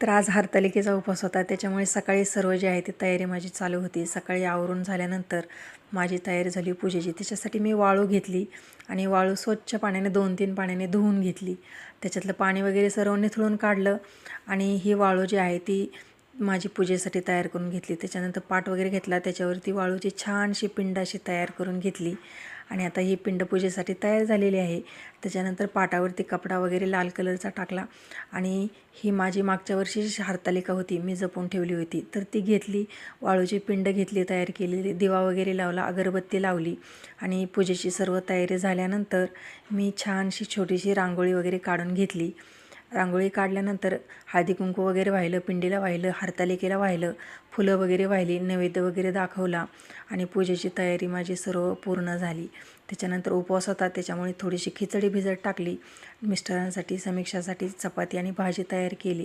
तर आज हरतालिकेचा उपवास होता. त्याच्यामुळे सकाळी सर्व जे आहे ती तयारी माझी चालू होती. सकाळी आवरून झाल्यानंतर माझी तयारी झाली पूजेची. त्याच्यासाठी मी वाळू घेतली आणि वाळू स्वच्छ पाण्याने दोन तीन पाण्याने धुवून घेतली. त्याच्यातलं पाणी वगैरे सर्व निथळून काढलं आणि ही वाळू जी आहे ती माझी पूजेसाठी तयार करून घेतली. त्याच्यानंतर पाट वगैरे घेतला. त्याच्यावरती वाळूची छानशी पिंड अशी तयार करून घेतली. आणि आता ही पिंड पूजेसाठी तयार झालेली आहे. त्याच्यानंतर पाटावरती कपडा वगैरे लाल कलरचा टाकला. आणि ही माझी मागच्या वर्षीची हारतालिका होती मी जपून ठेवली होती. तर ती घेतली. वाळूची पिंड घेतली तयार केलेली. दिवा वगैरे लावला अगरबत्ती लावली. आणि पूजेची सर्व तयारी झाल्यानंतर मी छानशी छोटीशी रांगोळी वगैरे काढून घेतली. रांगोळी काढल्यानंतर हळदी कुंकू वगैरे वाहिलं पिंडीला वाहिलं हरतालिकेला वाहिलं फुलं वगैरे वाहिली नैवेद्य वगैरे दाखवला आणि पूजेची तयारी माझी सर्व पूर्ण झाली. त्याच्यानंतर उपवास होता त्याच्यामुळे थोडीशी खिचडी भिजत टाकली. मिस्टरांसाठी समीक्षासाठी चपाती आणि भाजी तयार केली.